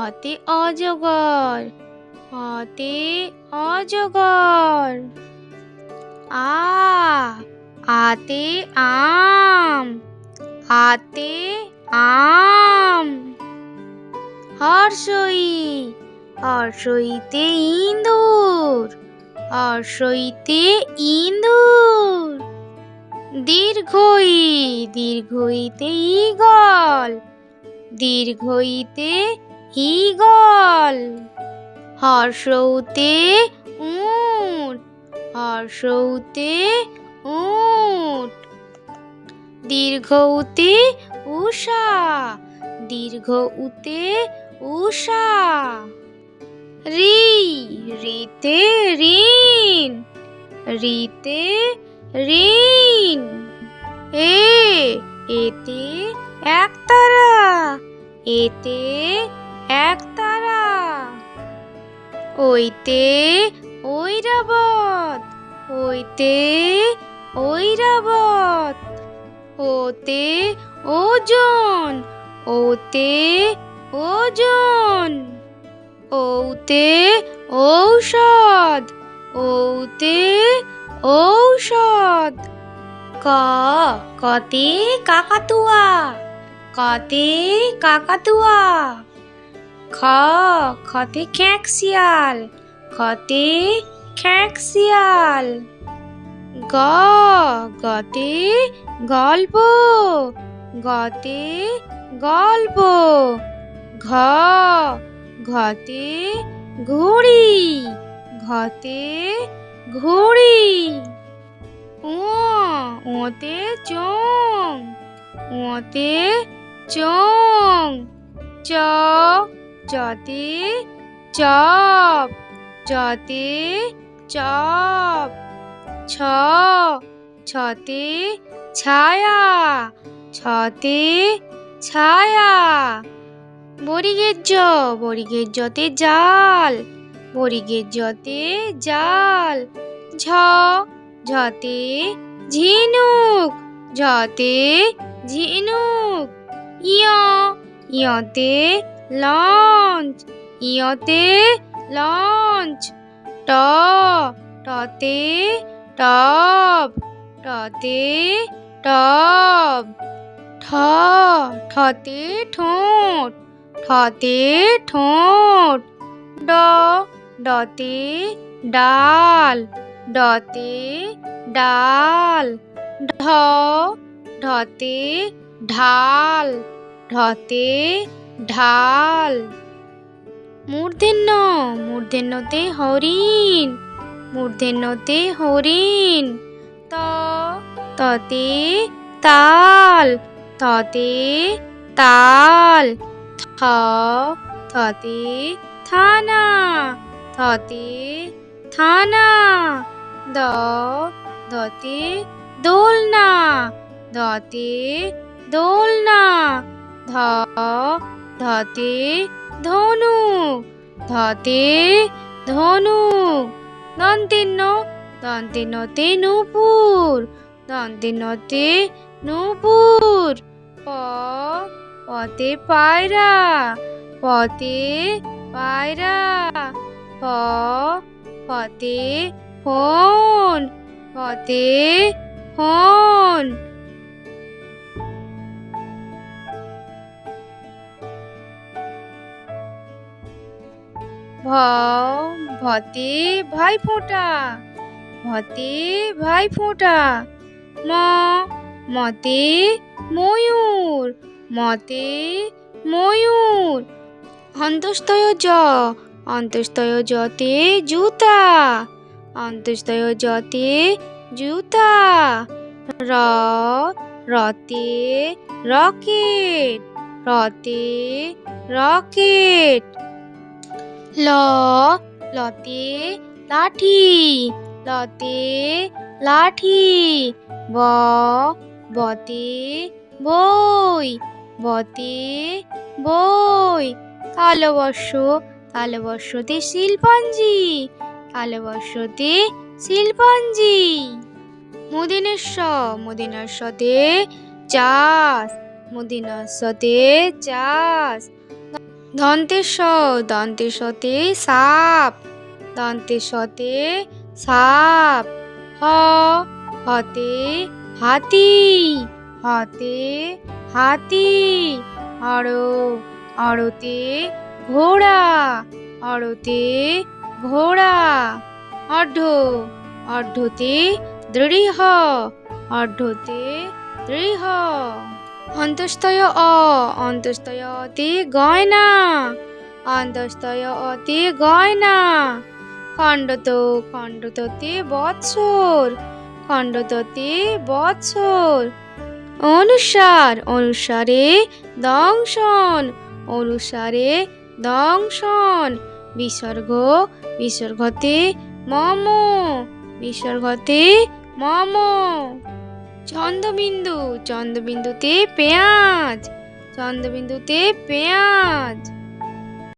অতে অজগর অতে অজগর। আ আতে আম আতে আম। হর্ষই হর্ষইতে ইঁদুর হর্ষইতে ইঁদুর। দীর্ঘই, দীর্ঘইতে ঈগল দীর্ঘইতে ঈগল। হর্ষৌতে উট হর্ষৌতে উট। দীর্ঘউতে উষা দীর্ঘ উতে উষা। রি, রিতে ঋণ। রিতে ঋণ। এ, এতে একতারা এতে একতারা ওইতে ঐরাবত। ওইতে ঐরাবত। ওতে ওজন। ওতে ওজন। ওতে ঔষধ। ওতে ঔষধ। ক, কতে কাকাতুয়া। কতে কাকাতুয়া। খ, খতে খ্যাঁকশিয়াল। খতে খ্যাঁকশিয়াল। গ, গতে গল্প। গতে গল্প। ঘ, ঘতে ঘুড়ি। ঘতে ঘুড়ি। ওতে চোং ওতে চোং। চ, চতে চপ চতে চপ। ছ, ছতে ছায়া ছতে ছায়া। বরিগের জ বরিগের জতে জাল। বরিগের জতে জাল, ঝ ঝতে ঝিনুক ঝতে ঝিনুক, ইয়, ইয়তে লঞ্চ ইয়তে লঞ্চ, ট, টতে টব টতে টব, ঠ, ঠতে ঠোঁট ঠতে ঠোঁট, ড ডতে ডাল ডতে ডাল, ঢ ঢতে ঢাল ঢতে ঢাল। মূর্ধন্য, মূর্ধন্যতে হরিণ মূর্ধন্যতে হরিণ। ত, ততে তাল ততে তাল। থ থতে থানা থতে থানা। দ দতে দোলনা। দতে দোলনা। ধ, ধতে ধনু। ধতে ধনু। দন্তেন্ন দন্তেন্নতে নূপুর। দন্তেন্নতে নূপুর। প, পতে পায়রা। পতে পায়রা। প পতে ফোন পতে ফোন। ভ, ভতে ভাই ফোঁটা, ভতে ভাই ফোঁটা। ম, মতে ময়ূর মতে ময়ূর। অন্তস্তয় জ অন্তস্তয় জতে জুতা। অন্তস্তয় জতে জুতা। র, রতে, রকেট। রতে, রকেট। ল, লতে, লাঠি। লতে, লাঠি। ব, বতে, বই। বতে, বই। কালবর্ষ কালবর্ষতে শিল্পাঞ্জি কালবর্ষতে শিল্পাঞ্জি। মুদিনেশ মুদিনাস্বতে চাষ মুদিনাস্বতে চাষ। দন্তেশ দন্তেশতে সাপ দন্তেশতে সাপ। হ, হতে হাতি হতে হাতি। অড় অড়তে ঘোড়া অড়তে ঘোড়া, অর্ধ, অর্ধতে দৃঢ় অর্ধতে দৃঢ়। অন্তস্তয় অ অন্তস্তয় অতে গয়না অন্তস্তয় অতে গয়না। খণ্ডত, খণ্ডততে বৎসর খণ্ডততে বৎসর। অনুসার, অনুসারে দংশন, অনুসারে দংশন। বিসর্গ বিসর্গতে মম বিসর্গতে মম। চন্দ্রবিন্দু চন্দ্রবিন্দুতে পেঁয়াজ চন্দ্রবিন্দুতে পেঁয়াজ।